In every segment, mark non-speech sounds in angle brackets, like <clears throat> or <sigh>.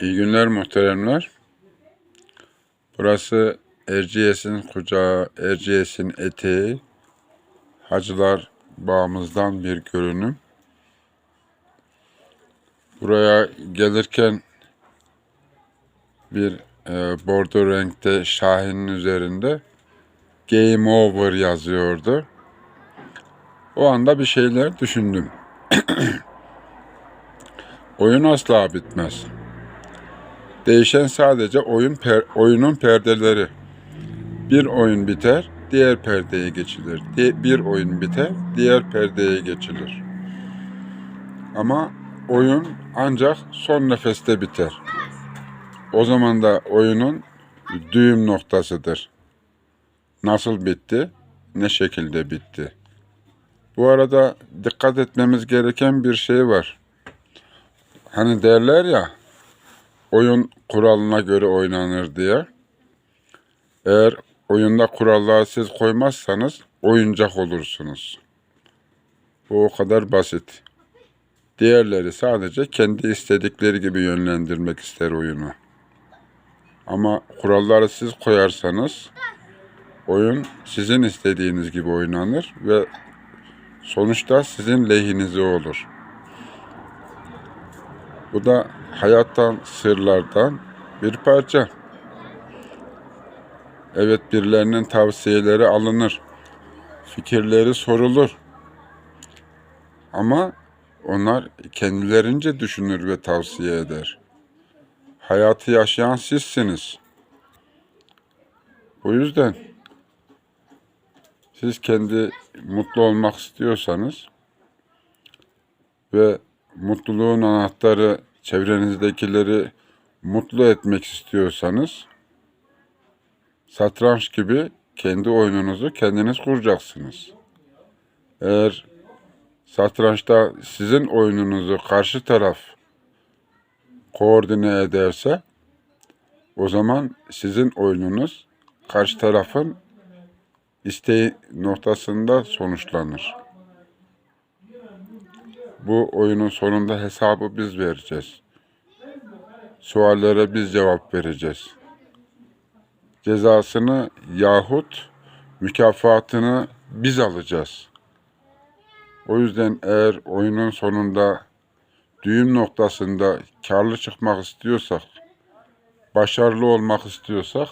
İyi günler muhteremler. Burası Erciyes'in kucağı, Erciyes'in eteği. Hacılar bağımızdan bir görünüm. Buraya gelirken bir e, bordo renkte Şahin'in üzerinde Game Over yazıyordu. O anda bir şeyler düşündüm. <clears throat> Oyun asla bitmez. Değişen sadece oyun per, oyunun perdeleri. Bir oyun biter, diğer perdeye geçilir. Bir oyun biter, diğer perdeye geçilir. Ama oyun ancak son nefeste biter. O zaman da oyunun düğüm noktasıdır. Nasıl bitti, ne şekilde bitti. Bu arada dikkat etmemiz gereken bir şey var. Hani derler ya, oyun kuralına göre oynanır diye. Eğer oyunda kuralları siz koymazsanız oyuncak olursunuz. Bu o kadar basit. Diğerleri sadece kendi istedikleri gibi yönlendirmek ister oyunu. Ama kuralları siz koyarsanız oyun sizin istediğiniz gibi oynanır ve sonuçta sizin lehinize olur. Bu da hayattan, sırlardan bir parça. Evet birilerinin tavsiyeleri alınır. Fikirleri sorulur. Ama onlar kendilerince düşünür ve tavsiye eder. Hayatı yaşayan sizsiniz. O yüzden siz kendi mutlu olmak istiyorsanız ve mutluluğun anahtarı çevrenizdekileri mutlu etmek istiyorsanız satranç gibi kendi oyununuzu kendiniz kuracaksınız. Eğer satrançta sizin oyununuzu karşı taraf koordine ederse o zaman sizin oyununuz karşı tarafın isteği noktasında sonuçlanır. Bu oyunun sonunda hesabı biz vereceğiz. Suallere biz cevap vereceğiz. Cezasını yahut mükafatını biz alacağız. O yüzden eğer oyunun sonunda düğüm noktasında karlı çıkmak istiyorsak, başarılı olmak istiyorsak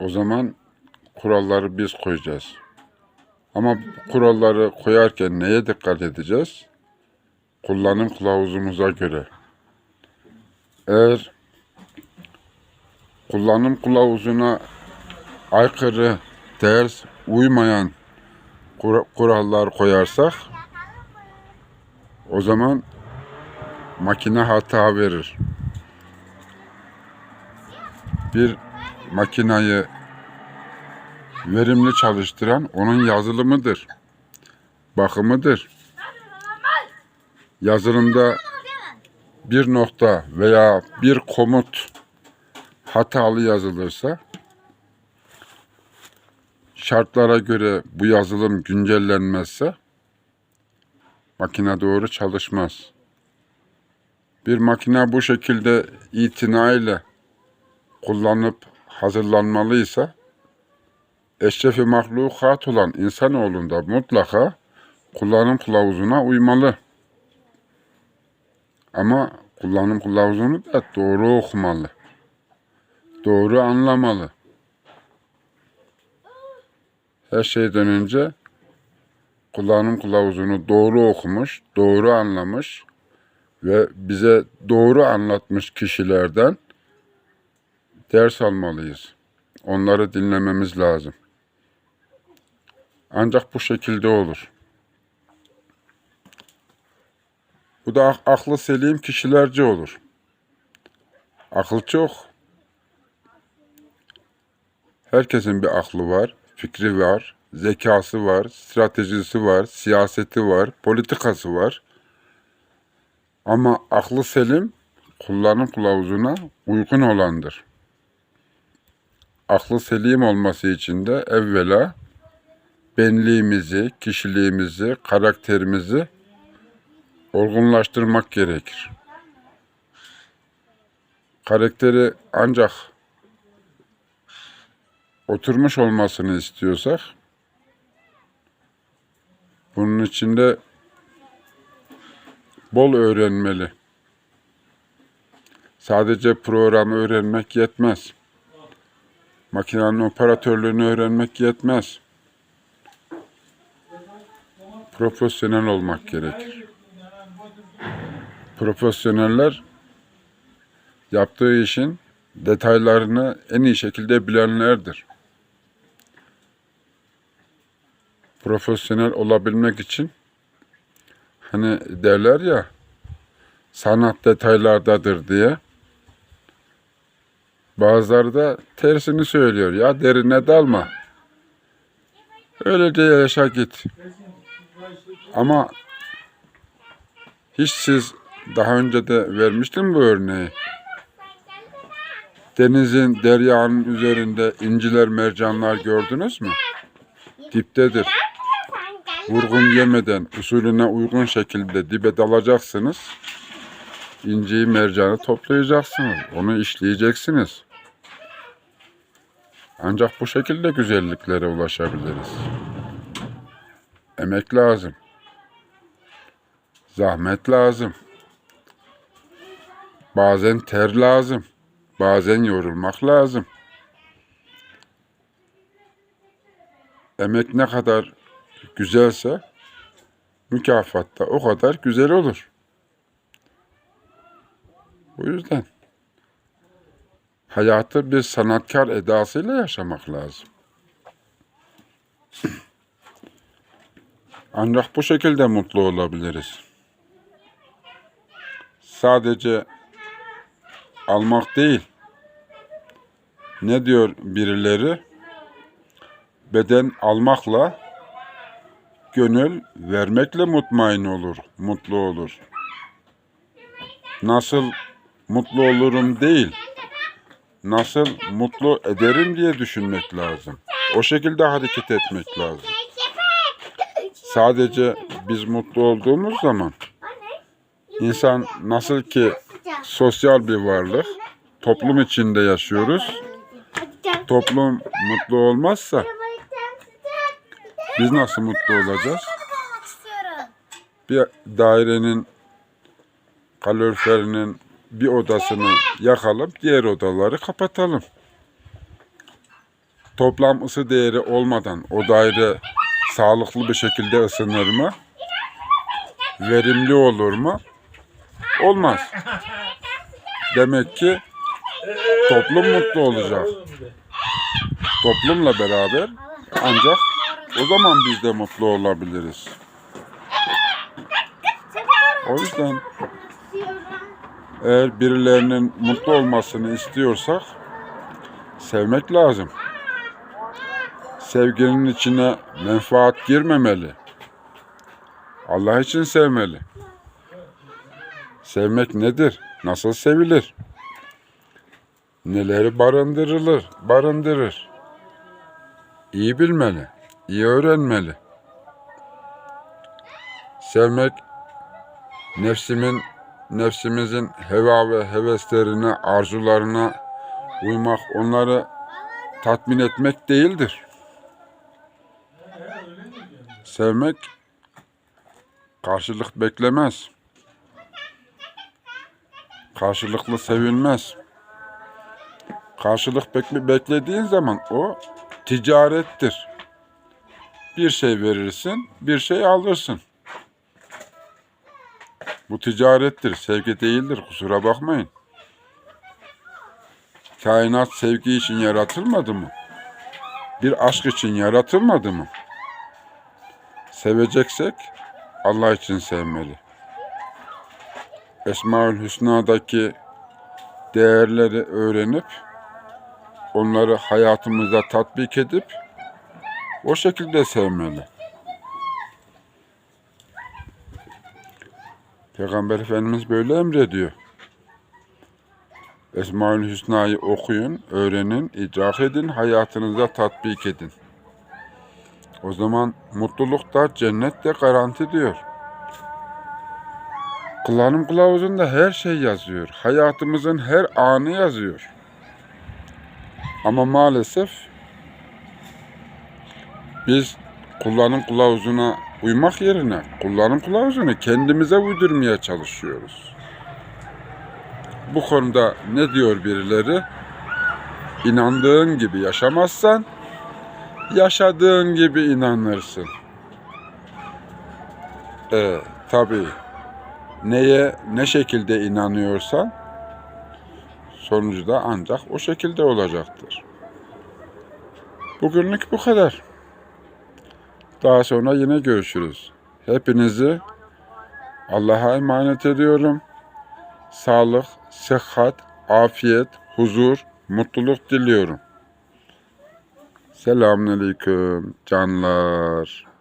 o zaman kuralları biz koyacağız. Ama kuralları koyarken neye dikkat edeceğiz? Kullanım kılavuzumuza göre. Eğer kullanım kılavuzuna aykırı, ters, uymayan kur- kurallar koyarsak o zaman makine hata verir. Bir makinayı verimli çalıştıran onun yazılımıdır. Bakımıdır. Yazılımda bir nokta veya bir komut hatalı yazılırsa şartlara göre bu yazılım güncellenmezse makine doğru çalışmaz. Bir makine bu şekilde itinayla kullanıp hazırlanmalıysa eşrefi mahlukat olan insanoğlunda mutlaka kullanım kılavuzuna uymalı. Ama kullanım kılavuzunu da doğru okumalı. Doğru anlamalı. Her şeyden önce kullanım kılavuzunu doğru okumuş, doğru anlamış ve bize doğru anlatmış kişilerden ders almalıyız. Onları dinlememiz lazım. Ancak bu şekilde olur. Bu da ak- aklı selim kişilerce olur. Akıl çok. Herkesin bir aklı var, fikri var, zekası var, stratejisi var, siyaseti var, politikası var. Ama aklı selim kullanım kılavuzuna uygun olandır. Aklı selim olması için de evvela benliğimizi, kişiliğimizi, karakterimizi olgunlaştırmak gerekir. karakteri ancak oturmuş olmasını istiyorsak bunun içinde bol öğrenmeli. Sadece programı öğrenmek yetmez. Makinenin operatörlüğünü öğrenmek yetmez. Profesyonel olmak gerekir. Profesyoneller yaptığı işin detaylarını en iyi şekilde bilenlerdir. Profesyonel olabilmek için hani derler ya sanat detaylardadır diye. Bazıları da tersini söylüyor. Ya derine dalma. Öylece yaşa git. Ama hiç siz daha önce de vermiştim bu örneği. Denizin, deryanın üzerinde inciler, mercanlar gördünüz mü? Diptedir. Vurgun yemeden usulüne uygun şekilde dibe dalacaksınız. İnciyi, mercanı toplayacaksınız. Onu işleyeceksiniz. Ancak bu şekilde güzelliklere ulaşabiliriz. Emek lazım. Zahmet lazım. Bazen ter lazım. Bazen yorulmak lazım. Emek ne kadar güzelse mükafat da o kadar güzel olur. Bu yüzden hayatı bir sanatkar edasıyla yaşamak lazım. <clears throat> Ancak bu şekilde mutlu olabiliriz. Sadece almak değil. Ne diyor birileri? Beden almakla gönül vermekle mutmain olur, mutlu olur. Nasıl mutlu olurum değil, nasıl mutlu ederim diye düşünmek lazım. O şekilde hareket etmek lazım. Sadece biz mutlu olduğumuz zaman insan nasıl ki sosyal bir varlık, toplum içinde yaşıyoruz. Toplum mutlu olmazsa biz nasıl mutlu olacağız? Bir dairenin kaloriferinin bir odasını yakalım, diğer odaları kapatalım. Toplam ısı değeri olmadan o daire sağlıklı bir şekilde ısınır mı? Verimli olur mu? Olmaz. Demek ki toplum mutlu olacak. Toplumla beraber ancak o zaman biz de mutlu olabiliriz. O yüzden eğer birilerinin mutlu olmasını istiyorsak sevmek lazım. Sevginin içine menfaat girmemeli. Allah için sevmeli. Sevmek nedir? Nasıl sevilir? Neleri barındırılır, barındırır. İyi bilmeli, iyi öğrenmeli. Sevmek nefsimin nefsimizin heva ve heveslerine, arzularına uymak, onları tatmin etmek değildir. Sevmek karşılık beklemez. Karşılıklı sevilmez. Karşılık bekle, beklediğin zaman o ticarettir. Bir şey verirsin, bir şey alırsın. Bu ticarettir, sevgi değildir. Kusura bakmayın. Kainat sevgi için yaratılmadı mı? Bir aşk için yaratılmadı mı? Seveceksek Allah için sevmeli. Esmaül Hüsna'daki değerleri öğrenip onları hayatımızda tatbik edip o şekilde sevmeli. Peygamber Efendimiz böyle emrediyor. Esmaül Hüsna'yı okuyun, öğrenin, idrak edin, hayatınıza tatbik edin. O zaman mutluluk da cennet de garanti diyor. Kullanım kılavuzunda her şey yazıyor. Hayatımızın her anı yazıyor. Ama maalesef biz kullanım kılavuzuna uymak yerine kullanım kılavuzunu kendimize uydurmaya çalışıyoruz. Bu konuda ne diyor birileri? İnandığın gibi yaşamazsan yaşadığın gibi inanırsın. E, tabii neye ne şekilde inanıyorsan sonucu da ancak o şekilde olacaktır. Bugünlük bu kadar. Daha sonra yine görüşürüz. Hepinizi Allah'a emanet ediyorum. Sağlık, sıhhat, afiyet, huzur, mutluluk diliyorum. Selamünaleyküm canlar.